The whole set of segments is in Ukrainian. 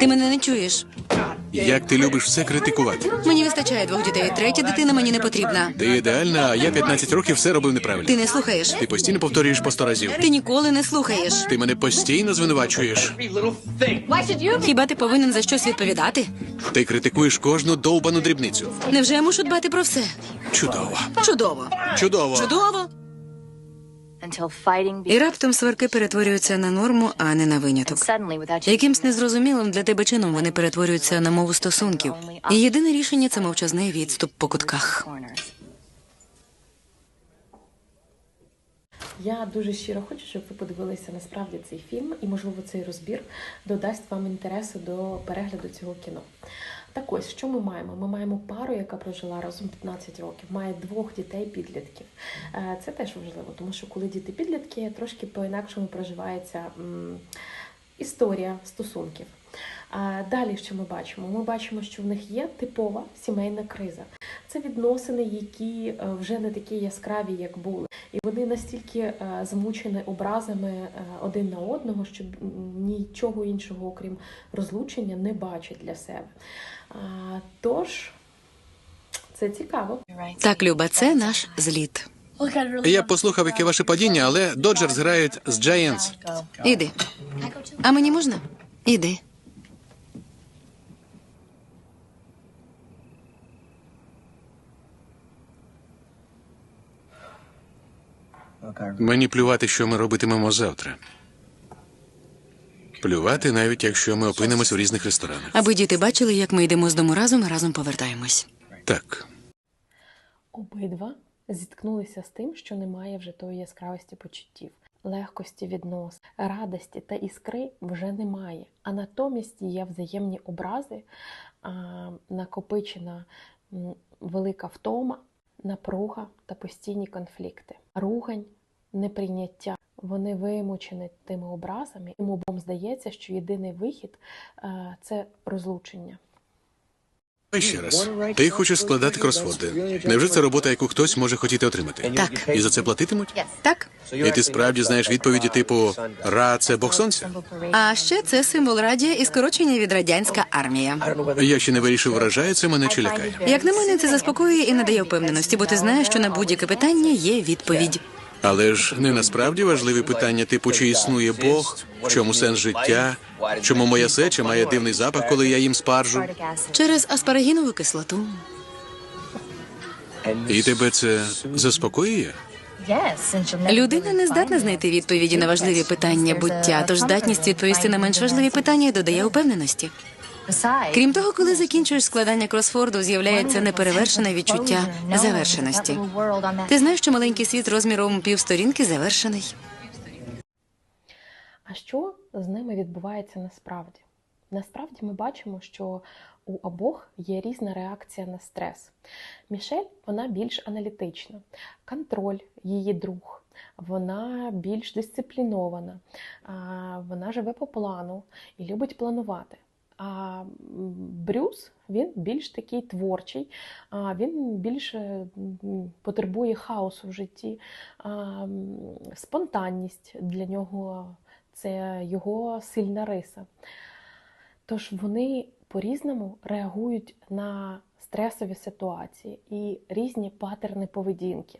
Ти мене не чуєш. Як ти любиш все критикувати? Мені вистачає двох дітей. Третя дитина мені не потрібна. Ти ідеальна, а я 15 років все робив неправильно. Ти не слухаєш. Ти постійно повторюєш по сто разів. Ти ніколи не слухаєш. Ти мене постійно звинувачуєш. Хіба ти повинен за щось відповідати? Ти критикуєш кожну довбану дрібницю. Невже я мушу дбати про все? Чудово. Чудово. Чудово. Чудово. Until І раптом сварки перетворюються на норму, а не на виняток. suddenly without Якимсь незрозумілим для тебе чином вони перетворюються на мову стосунків. І єдине рішення це мовчазний відступ по кутках. Я дуже щиро хочу, щоб ви подивилися насправді цей фільм, і можливо цей розбір додасть вам інтересу до перегляду цього кіно. Так ось, що ми маємо? Ми маємо пару, яка прожила разом 15 років, має двох дітей підлітків. Е, Це теж важливо, тому що коли діти підлітки, трошки по-інакшому проживається історія стосунків. Далі, що ми бачимо? Ми бачимо, що в них є типова сімейна криза. Це відносини, які е, вже не такі яскраві, як були. І вони настільки е, змучені образами е, один на одного, що нічого іншого, окрім розлучення, не бачать для себе. Тож це цікаво. Так, Люба, це наш зліт. Я б послухав, яке ваше падіння, але Доджерс грають з Giants. Іди. А мені можна? Іди. Мені плювати, що ми робитимемо завтра. Плювати, навіть якщо ми опинимось в різних ресторанах. Аби діти бачили, як ми йдемо з дому разом, разом повертаємось. Так. Обидва зіткнулися з тим, що немає вже тої яскравості почуттів, легкості віднос, радості та іскри вже немає. А натомість є взаємні образи, а, накопичена м, велика втома, напруга та постійні конфлікти, ругань, неприйняття. Вони вимучені тими образами, і обом здається, що єдиний вихід е, це розлучення. Ще раз. Ти хочеш складати кросворди. Невже це робота, яку хтось може хотіти отримати? Так. І за це платитимуть? Так. І ти справді знаєш відповіді типу Ра це Бог сонця? А ще це символ радія і скорочення від радянська армія. Я ще не вирішив, вражає це мене чи лякає. Як на мене, це заспокоює і надає впевненості, бо ти знаєш, що на будь-яке питання є відповідь. Але ж не насправді важливі питання, типу, чи існує Бог, в чому сенс життя, чому моя сеча має дивний запах, коли я їм спаржу. Через аспарагінову кислоту. І тебе це заспокоює? Людина не здатна знайти відповіді на важливі питання буття, тож здатність відповісти на менш важливі питання додає впевненості. Крім того, коли закінчуєш складання кросфорду, з'являється неперевершене відчуття завершеності. Ти знаєш, що маленький світ розміром півсторінки завершений. А що з ними відбувається насправді? Насправді ми бачимо, що у обох є різна реакція на стрес. Мішель вона більш аналітична, контроль її друг, вона більш дисциплінована, вона живе по плану і любить планувати. А Брюс він більш такий творчий, він більше потребує хаосу в житті, спонтанність для нього це його сильна риса. Тож вони по-різному реагують на стресові ситуації і різні патерни поведінки.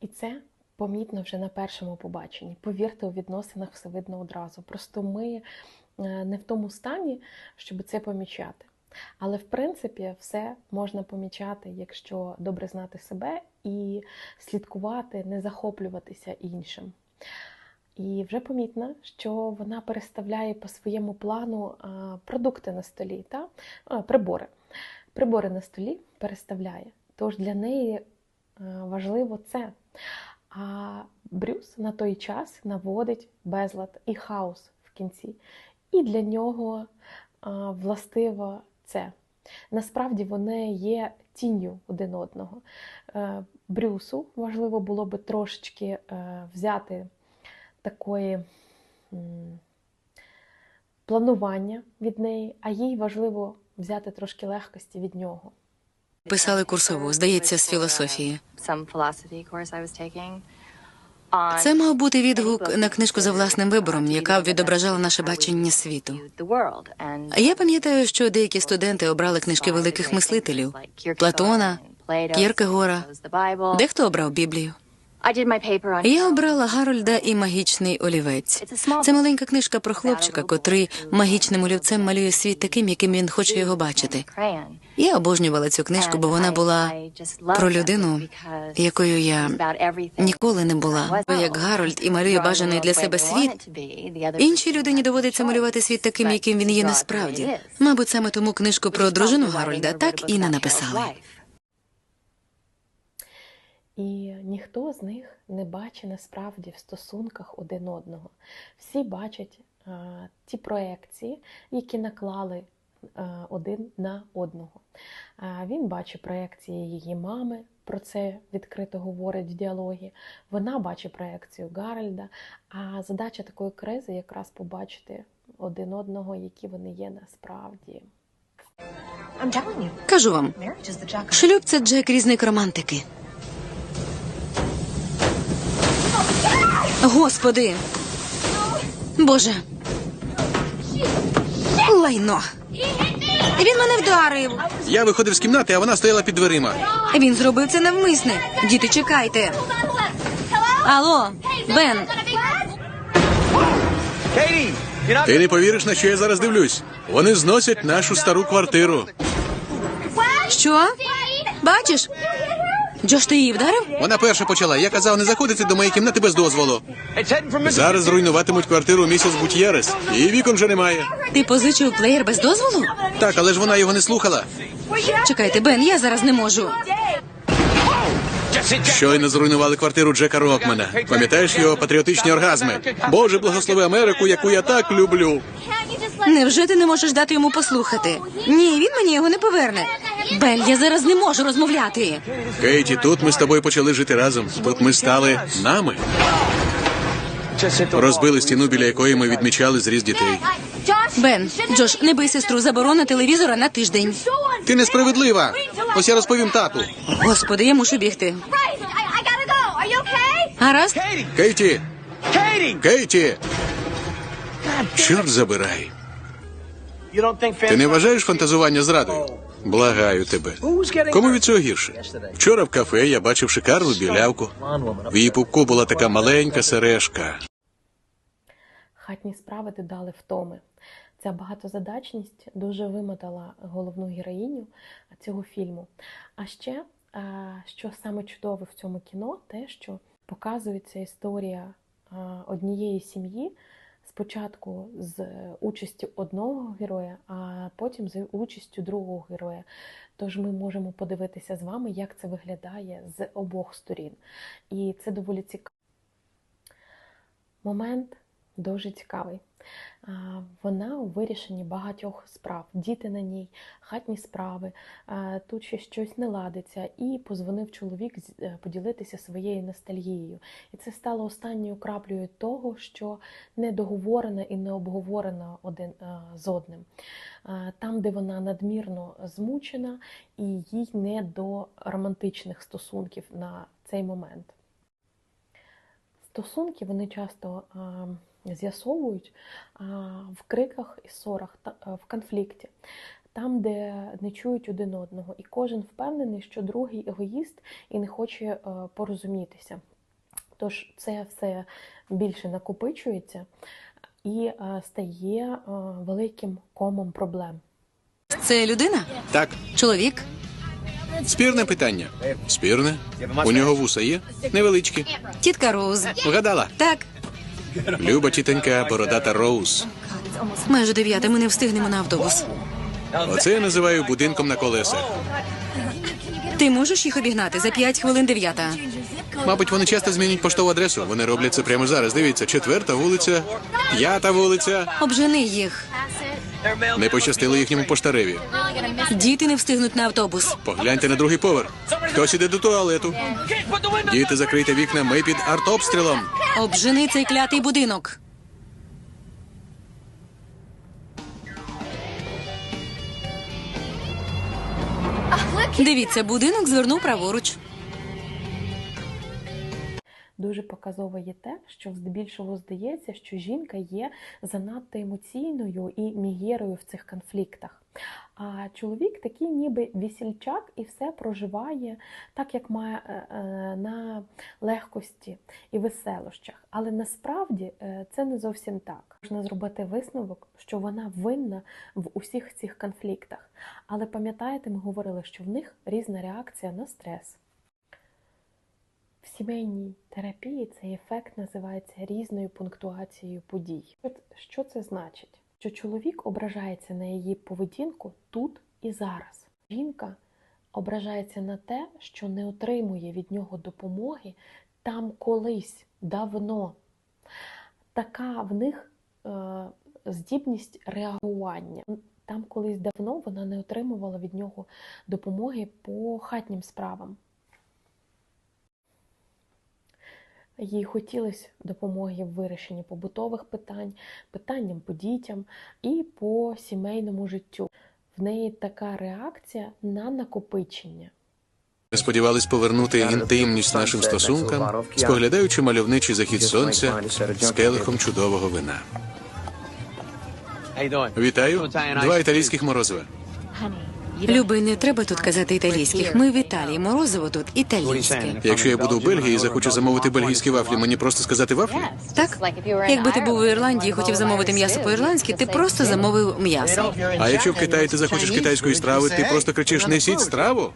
І це помітно вже на першому побаченні. Повірте, у відносинах все видно одразу. Просто ми не в тому стані, щоб це помічати. Але в принципі все можна помічати, якщо добре знати себе і слідкувати, не захоплюватися іншим. І вже помітно, що вона переставляє по своєму плану продукти на столі, та? Прибори. Прибори на столі переставляє. Тож для неї е, важливо це. А Брюс на той час наводить безлад і хаос в кінці. І для нього а, властиво це. Насправді вони є тінню один одного. Е, Брюсу важливо було би трошечки е, взяти такої планування від неї, а їй важливо взяти трошки легкості від нього. Писали курсову, здається, з філософії. Це мав бути відгук на книжку за власним вибором, яка відображала наше бачення світу. Я пам'ятаю, що деякі студенти обрали книжки великих мислителів Платона, Кіркегора, Дехто обрав Біблію. Я обрала Гарольда і магічний олівець. Це маленька книжка про хлопчика, котрий магічним олівцем малює світ таким, яким він хоче його бачити. Я обожнювала цю книжку, бо вона була про людину, якою я ніколи не була. Як Гарольд і малює бажаний для себе світ. Іншій людині доводиться малювати світ таким, яким він є насправді. Мабуть, саме тому книжку про дружину Гарольда так і не написали. І ніхто з них не бачить насправді в стосунках один одного. Всі бачать а, ті проекції, які наклали а, один на одного. А, він бачить проекції її мами, про це відкрито говорить в діалогі. Вона бачить проекцію Гарольда. А задача такої кризи якраз побачити один одного, які вони є насправді. Кажу вам, шлюб це Джек різник романтики. Господи. Боже. Лайно. Він мене вдарив. Я виходив з кімнати, а вона стояла під дверима. Він зробив це навмисне. Діти, чекайте. Алло, Бен, Ти не повіриш, на що я зараз дивлюсь. Вони зносять нашу стару квартиру. що? Бачиш? Джош, ти її вдарив? Вона перша почала. Я казав не заходити до моєї кімнати без дозволу. Зараз зруйнуватимуть квартиру місяць Гутьєрес. І вікон вже немає. Ти позичив плеєр без дозволу? Так, але ж вона його не слухала. Чекайте, Бен, я зараз не можу. Щойно зруйнували квартиру Джека Рокмена. Пам'ятаєш його патріотичні оргазми? Боже, благослови Америку, яку я так люблю. Невже ти не можеш дати йому послухати? Ні, він мені його не поверне. Бель, я зараз не можу розмовляти. Кейті, тут ми з тобою почали жити разом. Тут ми стали нами. Розбили стіну, біля якої ми відмічали зріз дітей. Бен, Джош, не бий сестру заборона телевізора на тиждень. Ти несправедлива. Ось я розповім тату. Господи, я мушу бігти. Гаразд? Кейті! Кейті! Чорт забирай. Ти не вважаєш фантазування зрадою? Благаю тебе. Кому від цього гірше? Вчора в кафе я бачив шикарну білявку. В її пупку була така маленька сережка. Хатні справи додали втоми. Ця багатозадачність дуже вимотала головну героїню цього фільму. А ще, що саме чудове в цьому кіно, те, що показується історія однієї сім'ї. Спочатку з участю одного героя, а потім з участю другого героя. Тож ми можемо подивитися з вами, як це виглядає з обох сторін. І це доволі цікаво. Момент дуже цікавий. Вона у вирішенні багатьох справ, діти на ній, хатні справи, тут ще щось не ладиться. І позвонив чоловік е, поділитися своєю ностальгією. І це стало останньою краплею того, що не договорено і не обговорено один е, з одним. Там, де вона надмірно змучена, і їй не до романтичних стосунків на цей момент. Стосунки вони часто з'ясовують в криках і ссорах, та, в конфлікті, там, де не чують один одного, і кожен впевнений, що другий егоїст і не хоче е, порозумітися. Тож це все більше накопичується і е, стає е, великим комом проблем. Це людина? Так, Чоловік? спірне питання. Спірне? У нього вуса є? Невеличкі. Тітка Роуз. Вгадала. Так, Люба тітонька, бородата Роуз. майже дев'ята, ми не встигнемо на автобус. Оце я називаю будинком на колесах. Ти можеш їх обігнати за п'ять хвилин дев'ята. Мабуть, вони часто змінюють поштову адресу. Вони роблять це прямо зараз. Дивіться, четверта вулиця, п'ята вулиця. Обжени їх. Не пощастило їхньому поштареві. Діти не встигнуть на автобус. Погляньте на другий поверх. Хтось іде до туалету. Діти, закрийте вікна, ми під артобстрілом. Обжени цей клятий будинок. Дивіться, будинок звернув праворуч. Дуже показово є те, що здебільшого здається, що жінка є занадто емоційною і мігєрою в цих конфліктах. А чоловік такий ніби весільчак і все проживає так, як має е, е, на легкості і веселощах. Але насправді е, це не зовсім так. Можна зробити висновок, що вона винна в усіх цих конфліктах. Але пам'ятаєте, ми говорили, що в них різна реакція на стрес. В сімейній терапії цей ефект називається різною пунктуацією подій. Що це значить? Що чоловік ображається на її поведінку тут і зараз. Жінка ображається на те, що не отримує від нього допомоги там колись давно. Така в них е, здібність реагування. Там колись давно вона не отримувала від нього допомоги по хатнім справам. Їй хотілося допомоги в вирішенні побутових питань, питанням по дітям і по сімейному життю. В неї така реакція на накопичення. Ми сподівались повернути інтимність нашим стосункам, споглядаючи мальовничий захід сонця з келихом чудового вина. Вітаю, два італійських морозива. Любий, не треба тут казати італійських. Ми в Італії. Морозиво тут італійське. Якщо я буду в Бельгії і захочу замовити бельгійські вафлі, мені просто сказати вафлі? Так? Якби ти був у Ірландії і хотів замовити м'ясо по-ірландськи, ти просто замовив м'ясо. А якщо в Китаї ти захочеш китайської страви, ти просто кричиш «несіть страву?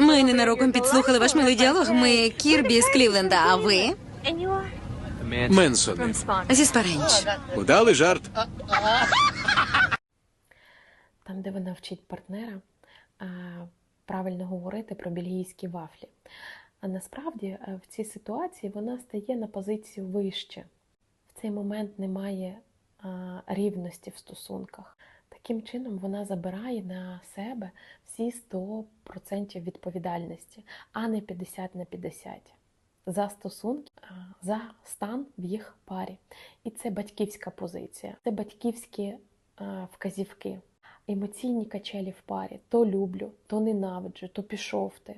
Ми ненароком підслухали ваш милий діалог. Ми Кірбі з Клівленда, а ви? Менсони. Зі Спаренч. Удалий жарт. Де вона вчить партнера правильно говорити про бельгійські вафлі. А насправді е, в цій ситуації вона стає на позицію вище. В цей момент немає рівності в стосунках. Таким чином вона забирає на себе всі 100% відповідальності, а не 50 на 50. За стосунки, за стан в їх парі. І це батьківська позиція, це батьківські вказівки емоційні качелі в парі. То люблю, то ненавиджу, то пішов ти.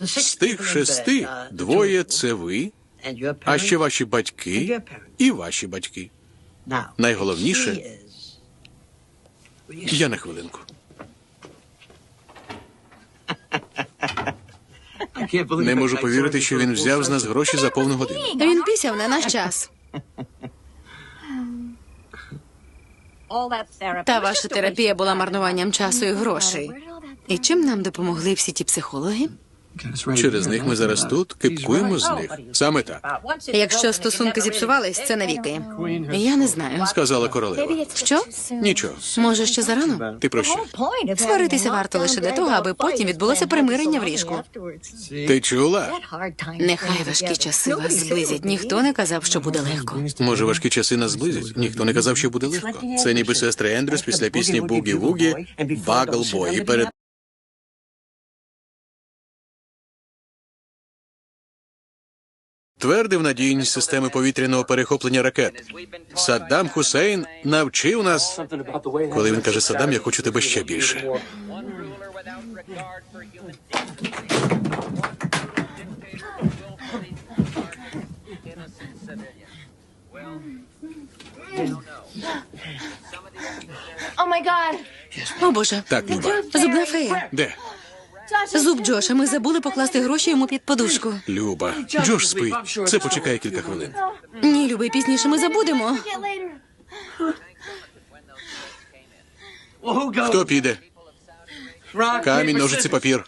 З тих шести двоє це ви, а ще ваші батьки і ваші батьки. Найголовніше, я на хвилинку. Не можу повірити, що він взяв з нас гроші за повну годину. Він пісяв на наш час. Та ваша терапія була марнуванням часу і грошей. І чим нам допомогли всі ті психологи? Через них ми зараз тут кипкуємо з них. Саме так, Якщо стосунки зіпсувались, це навіки. Я не знаю. сказала королева. Що? Нічого. Може, ще зарано? Ти про що? Сваритися варто лише для того, аби потім відбулося примирення в ліжку. Ти чула? Нехай важкі часи вас зблизять. Ніхто не казав, що буде легко. Може, важкі часи нас зблизять? Ніхто не казав, що буде легко. Це ніби сестри Ендрюс після пісні Бугі Вугі, Багл Бой. І перед твердив надійність системи повітряного перехоплення ракет. Саддам Хусейн навчив нас. Коли він каже Саддам, я хочу тебе ще більше. Oh my god. О боже, Так, Люба. зубна фея. Де? Зуб Джоша, ми забули покласти гроші йому під подушку. Люба. Джош спить. Це почекає кілька хвилин. Ні, любий, пізніше ми забудемо. Хто піде? Камінь, ножиці, папір.